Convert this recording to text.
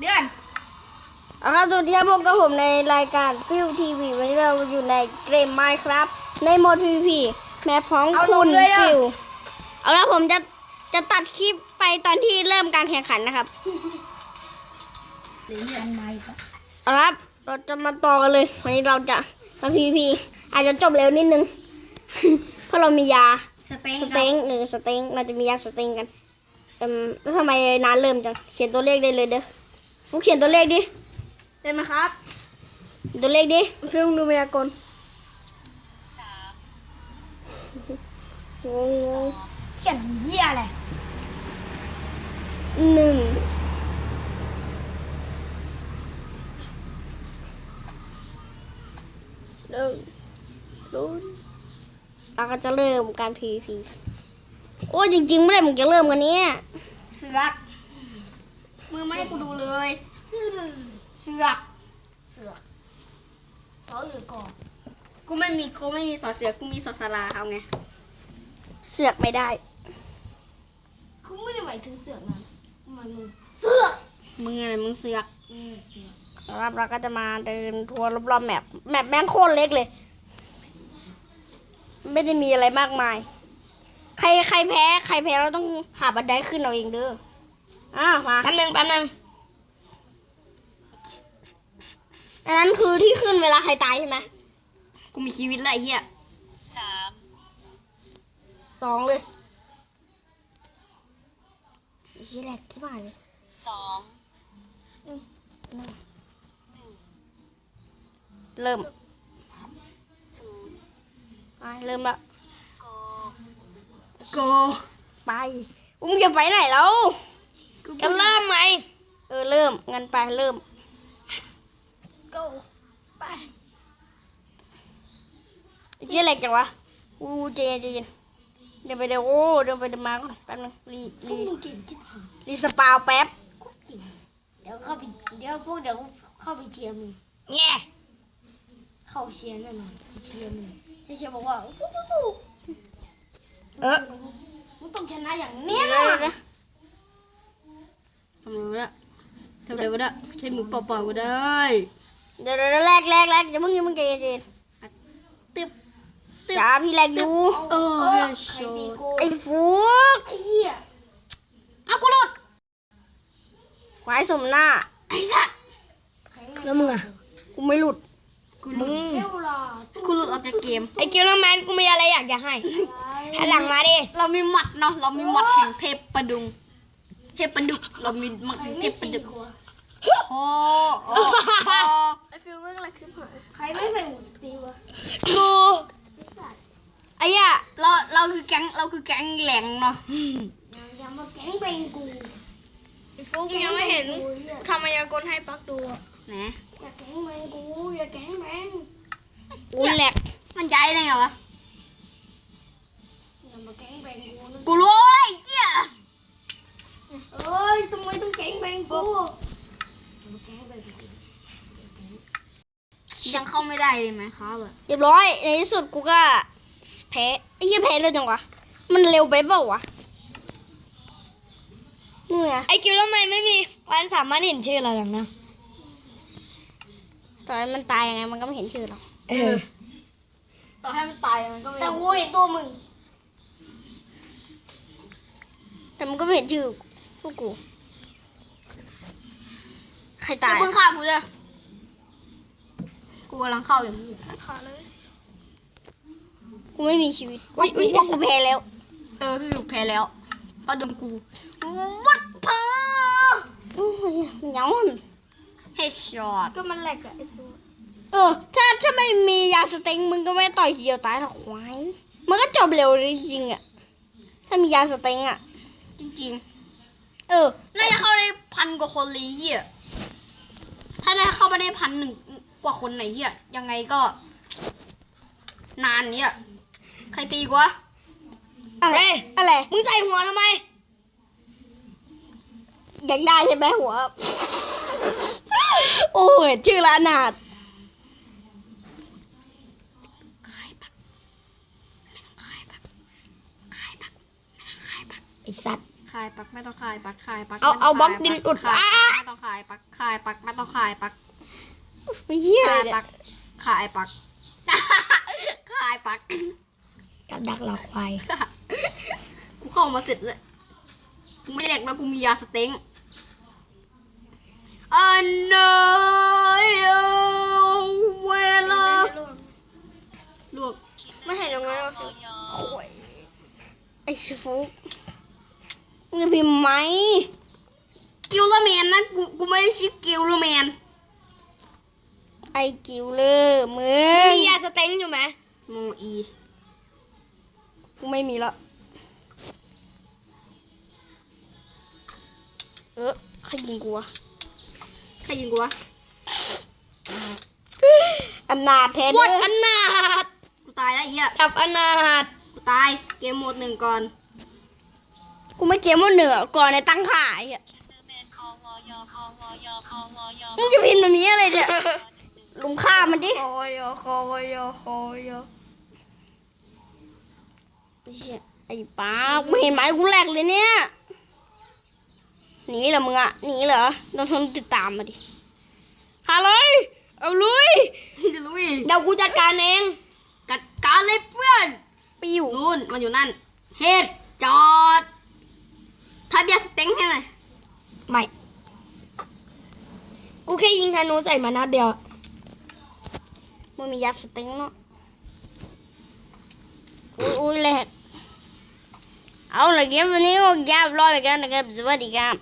เดือนเอาครับสวัสดีครับพบกับผมในรายการฟิวทีวีวันนี้เราอยู่ในเกมไมค์ครับ ในโหมด PVP แม่พ้องคุณฟิวเอาละผมจะจะตัดคลิปไปตอนที่เริ่มการแข่งขันนะครับหรือยังไงปะเอาละครับเราจะมาต่อกันเลยวันนี้เราจะมา PVP อาจจะจบเร็วนิดนึง เพราะเรามียาสเต็งสเต็งหรือสเต็งเราจะมียาสเต็งกันเอืมแล้วทำไมนานเริ่มจังเขียนตัวเลขได้เลยเด้อ ฟุกเขียนตัวเลขดิ ได้ไหมครับ ตัวเลขดิฟิวดูมายากลงงงเขียนเหี้ยอะไรหนึ่งหนึ่งศูนย์เราก็จะเริ่มการ PVP โอ้ยจริงๆไม่ได้มึงจะเริ่มกันเนี้ยเสือก มือไม่ให้กูดูเลยเสือกเสือกสออือก่อนกูไม่มีกูไม่มีสอเสือกกูมีสอสาราเอาไงเสือกไม่ได้กูไม่ได้หมายถึงเสือกนะมันเสือกมึงอะไรมึงเสือกอืมเสือกครับเราก็จะมาเดินทัวร์รอบๆแมปแมปแม่งโคตรเล็กเลย ไม่ได้มีอะไรมากมาย ใครใครแพ้ ใครแพ้เราต้องหาบันไดขึ้นเอาเองเด้อ อ่ามาแป๊บนึงแป๊บนึงอันนั้นคือที่ขึ้นเวลาใครตายใช่ไหมกูมีชีวิตแล้วไรเหี้ยสามสองเลยยี่แหลกขี้บ้าเลยสองเริ่มศูนย์ไปเริ่มละโก โก ไปอุ้มจะไปไหนแล้ว จะเริ่มไหม เออ เริ่ม งั้นไปเริ่มโกไปยี่แหลกจังวะ อู้เจนเจนเดินไปเดี๋ยวโอ้เดินไปเดินมาก่อนแป๊บนึงรีรีมึงกินจิ๊บรีสปาวแป๊บ เดี๋ยวเข้าไปเดี๋ยวพวกเดี๋ยวเข้าไปเชียร์มึงแง่เข้าเชียร์แน่นอนเชียร์มึงเชียร์บอกว่าสู้ๆเออๆมึงต้องชนะอย่างเนี่นี้ยนะนะ ทำอะไรวะเนี่ยทำอะไรวะเนี่ยใช้มือเปล่าๆก็ได้เดี๋ยวเดี๋ยวแรกแรกแรกอย่าเพิ่งอย่าเพิ่งเจนเจนตึ๊บจ้าพี่แรกดูเออเฮ้ยโชว์ไอ้ฟุกไอ้เหี้ยเอากูหลุดควายสมหน้าไอ้สัตว์แล้วมึงอะกูไม่หลุดกูหลุดกูหลุดออกจากเกมไอ้เกมแล้วแมนกูมีอะไรอยากจะให้หันหลังมาดิเรามีหมัดเนาะเรามีหมัดแห่งเทพประดุง เทพประดุกเรามีหมัดแห่งเทพประดุกโอ้โอ้โอ้ไอ้ฟิวเรื่องอะไรคลิปหายใครไม่ใส่หูสตีวะกูไอ้ยะเราเราคือแก๊งเราคือแก๊งแหลงเนาะอย่ามาแก๊งเบงกูฟุกยังไม่เห็นทำมายากลให้ปักดูนะอย่าแก๊งเบงกูอย่าแก๊งเบงกูแหลกมันย้ายได้ไงวะอย่ามาแก๊งเบงกูนะกูรู้ไอ้เหี้ยเอ้ยทำไมต้องแก๊งเบงกูอย่ามาแก๊งเบงกูยังเข้าไม่ได้เลยไหมครับอะเรียบร้อยในที่สุดกูก็แพ้ไอ้เหี้ยแพ้เร็วจังวะมันเร็วไปเปล่าวะนี่ไงไอคิวแล้วทำไมไม่มีวันสามารถเห็นชื่อเราหรอกนะตอนมันตายยังไงมันก็ไม่เห็นชื่อหรอกเออต่อให้มันตายมันก็ไม่แต่โว้ยตัวมึงแต่มันก็ไม่เห็นชื่อ พวกกู ใครตาตายยเพิ่งฆ่ากูเลยกูกำลังเข้าอยู่กูไม่มีชีวิตอุ๊ยอุ๊ยว่ากูแพ้แล้ว เออพี่อยู่แพ้แล้วก็ดมกูวัดเพอโอ้ยเหงาอะเฮดช็อตก็มันแหลกอะไอ้ตัวเออ ถ้าถ้าไม่มียาสเต็งมึงก็ไม่ต่อยทีเดียวตายหรอกควายมันก็จบเร็วจริงๆอะถ้ามียาสเต็งอะจริง เออๆน่าจะเข้าได้พันกว่าคนเลยเหี้ยถ้าได้เข้ามาได้พันหนึ่งกว่าคนไหนเหี้ยยังไงก็ นานเนี้ยใครตีกูวะอะไรเฮ้ยอะไรมึงใส่หัวทำไมอยากได้ใช่ไหมหัว โอ้ยชื่อร้านอาหารไอสัตว์ใคขายปักไม่ต้องขายปักขายปักเอาเอาบล็อกดินอุดขายอะไม่ต้องขายปักขายปักไม่ต้องขายปักไม่เหี้ยขายเลยปักขายปักขายปักกับดักหลอกควายกูเข้ามาเสร็จเลยกูไม่แหลกแล้วกูมียาสเต็งอันเนยเวลาลวกไม่ให้ตรงนั้นมอยอไอ้ชิฟุก มึงจะพิมพ์ไหมกิลเลอร์แมนนะกูกูไม่ได้ชื่อกิลเลอร์แมนไอ้กิวเลอร์มึงมียาสเต็งอยู่ไหมโมอีกูไม่มีแล้วเออใครยิงกูวะใครยิงกูวะอำนาจแทนวดเด้ออนาถกูตายแล้วไอ้เหี้ยกับอนาถกูตายเกมโหมดหนึ่งก่อน กูไม่เกมว่าเหนือก่อนในตั้งขายอะมึงจะพิมพ์แบบนี้อะไรเนี่ยลุงฆ่ามันดิคอยคอยคอยไอ้ป้าไม่เห็นไหมกูแหลกเลยเนี่ยหนีเหรอมึงอะหนีเหรอโดนทนติดตามมาดิฆ่าเลยเอาลุยจะลุยเดี๋ยวกูจัดการเองจัดการเลยเพื่อนไปิ้วนู่นมันอยู่นั่นเฮ็ดจอด ทับยาสเต็งให้หน่อยไม่ กูแค่ยิงธนูใส่มานัดเดียวมึงมียาสเต็งเนาะอุ้ยอุ้ยแหลกเอาละเกมวันนี้ก็ยาบร้อยไปกันนะครับสวัสดีครับ